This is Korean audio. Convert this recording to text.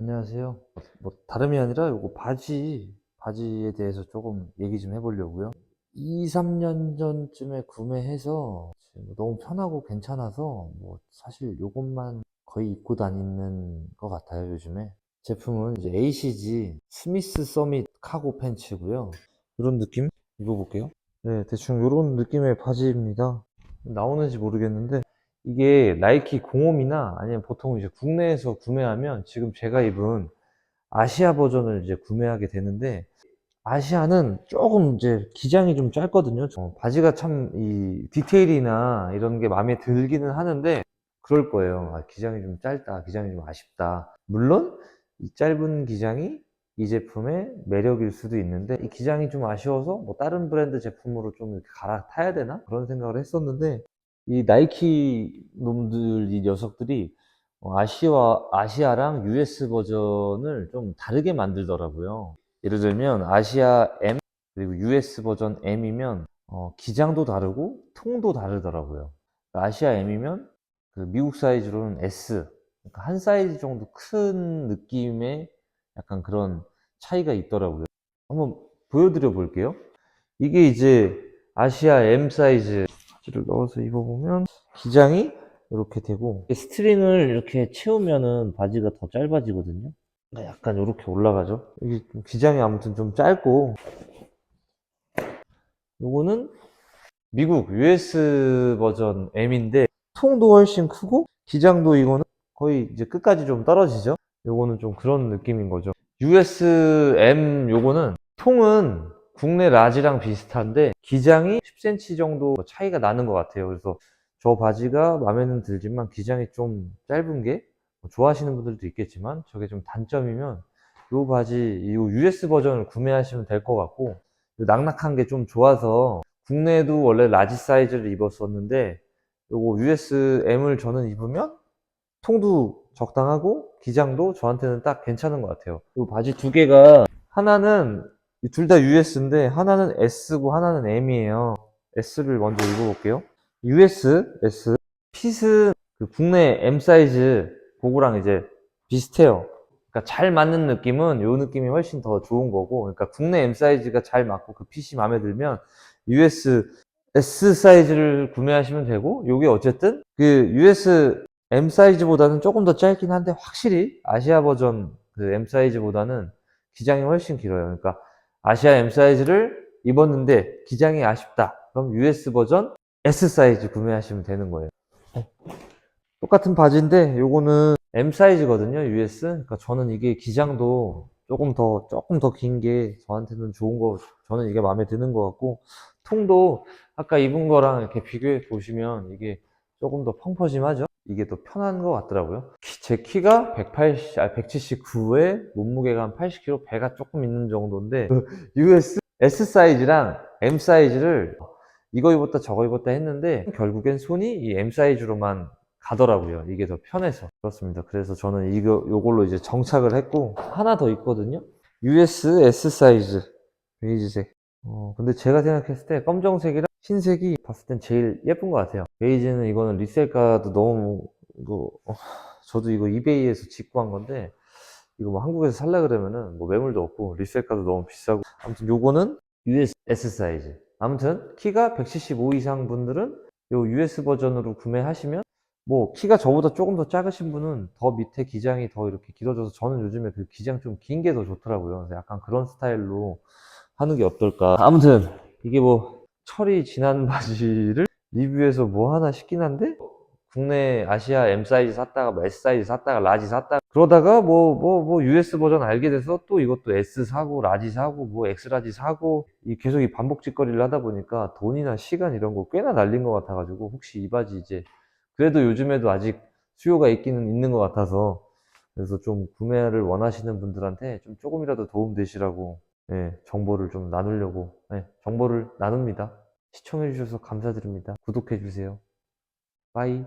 안녕하세요. 뭐 다름이 아니라 요거 바지, 바지에 대해서 조금 얘기 좀 해보려고요. 2, 3년 전쯤에 구매해서 뭐 너무 편하고 괜찮아서 뭐 사실 요것만 거의 입고 다니는 것 같아요, 요즘에. 제품은 이제 ACG 스미스 서밋 카고 팬츠고요. 이런 느낌? 입어볼게요. 네, 대충 이런 느낌의 바지입니다. 나오는지 모르겠는데 이게 나이키 공홈이나 아니면 보통 이제 국내에서 구매하면 지금 제가 입은 아시아 버전을 이제 구매하게 되는데 아시아는 조금 이제 기장이 좀 짧거든요. 어, 바지가 참 이 디테일이나 이런 게 마음에 들기는 하는데 그럴 거예요. 아, 기장이 좀 짧다, 기장이 좀 아쉽다. 물론 이 짧은 기장이 이 제품의 매력일 수도 있는데 이 기장이 좀 아쉬워서 뭐 다른 브랜드 제품으로 좀 갈아타야 되나 그런 생각을 했었는데 이 나이키 놈들 이 녀석들이 어, 아시아 아시아랑 US 버전을 좀 다르게 만들더라고요. 예를 들면 아시아 M 그리고 US 버전 M이면 어, 기장도 다르고 통도 다르더라고요. 아시아 M이면 그 미국 사이즈로는 S 그러니까 한 사이즈 정도 큰 느낌의 약간 그런 차이가 있더라고요. 한번 보여드려 볼게요. 이게 이제 아시아 M 사이즈 바지를 넣어서 입어보면 기장이 이렇게 되고 스트링을 이렇게 채우면은 바지가 더 짧아지거든요. 그러니까 약간 이렇게 올라가죠. 이게 좀 기장이 아무튼 좀 짧고 요거는 미국 US 버전 M인데 통도 훨씬 크고 기장도 이거는 거의 이제 끝까지 좀 떨어지죠. 요거는 좀 그런 느낌인 거죠. US M 요거는 통은 국내 라지랑 비슷한데 기장이 10cm 정도 차이가 나는 것 같아요. 그래서 저 바지가 마음에는 들지만 기장이 좀 짧은 게뭐 좋아하시는 분들도 있겠지만 저게 좀 단점이면 요 바지 이 US 버전을 구매하시면 될 것 같고 요 낙낙한 게 좀 좋아서 국내에도 원래 라지 사이즈를 입었었는데 요거 US M을 저는 입으면 통도 적당하고 기장도 저한테는 딱 괜찮은 것 같아요. 이 바지 두 개가 하나는 둘 다 US인데 하나는 S고 하나는 M이에요. S를 먼저 입어볼게요. US S 핏은 그 국내 M 사이즈 그거랑 이제 비슷해요. 그러니까 잘 맞는 느낌은 요 느낌이 훨씬 더 좋은 거고, 그러니까 국내 M 사이즈가 잘 맞고 그 핏이 마음에 들면 US S 사이즈를 구매하시면 되고, 요게 어쨌든 그 US M 사이즈보다는 조금 더 짧긴 한데 확실히 아시아 버전 그 M 사이즈보다는 기장이 훨씬 길어요. 그러니까 아시아 M 사이즈를 입었는데 기장이 아쉽다. 그럼 US 버전 S 사이즈 구매하시면 되는 거예요. 똑같은 바지인데 요거는 M 사이즈거든요, US. 그러니까 저는 이게 기장도 조금 더 조금 더 긴 게 저한테는 좋은 거, 저는 이게 마음에 드는 것 같고 통도 아까 입은 거랑 이렇게 비교해 보시면 이게 조금 더 펑퍼짐하죠? 이게 더 편한 것 같더라고요. 키- 제 키가 180, 아, 179에 몸무게가 한 80kg, 배가 조금 있는 정도인데 US S 사이즈랑 M 사이즈를 이거 입었다 저거 입었다 했는데 결국엔 손이 이 M 사이즈로만 가더라고요. 이게 더 편해서. 그렇습니다. 그래서 저는 이거, 요걸로 이제 정착을 했고, 하나 더 있거든요. US S 사이즈. 베이지색. 어, 근데 제가 생각했을 때 검정색이랑 흰색이 봤을 땐 제일 예쁜 것 같아요. 베이지는 이거는 리셀가도 너무, 이거, 어, 저도 이거 이베이에서 직구 한 건데, 이거 뭐 한국에서 살라 그러면은 뭐 매물도 없고, 리셀가도 너무 비싸고. 아무튼 요거는 US 사이즈. 아무튼 키가 175 이상 분들은 요 US 버전으로 구매하시면 뭐 키가 저보다 조금 더 작으신 분은 더 밑에 기장이 더 이렇게 길어져서 저는 요즘에 그 기장 좀 긴 게 더 좋더라고요. 그래서 약간 그런 스타일로 하는 게 어떨까. 아무튼 이게 뭐 철이 지난 바지를 리뷰해서 뭐 하나 싶긴 한데 국내 아시아 M 사이즈 샀다가 뭐 S 사이즈 샀다가 라지 샀다가 그러다가 뭐뭐 뭐 US 버전 알게 돼서 또 이것도 S 사고 라지 사고 뭐 X 라지 사고 이 계속 이 반복 짓거리를 하다 보니까 돈이나 시간 이런 거 꽤나 날린 것 같아가지고 혹시 이 바지 이제 그래도 요즘에도 아직 수요가 있기는 있는 것 같아서 그래서 좀 구매를 원하시는 분들한테 좀 조금이라도 도움 되시라고 예, 정보를 좀 나누려고 예, 정보를 나눕니다. 시청해 주셔서 감사드립니다. 구독해 주세요. 빠이.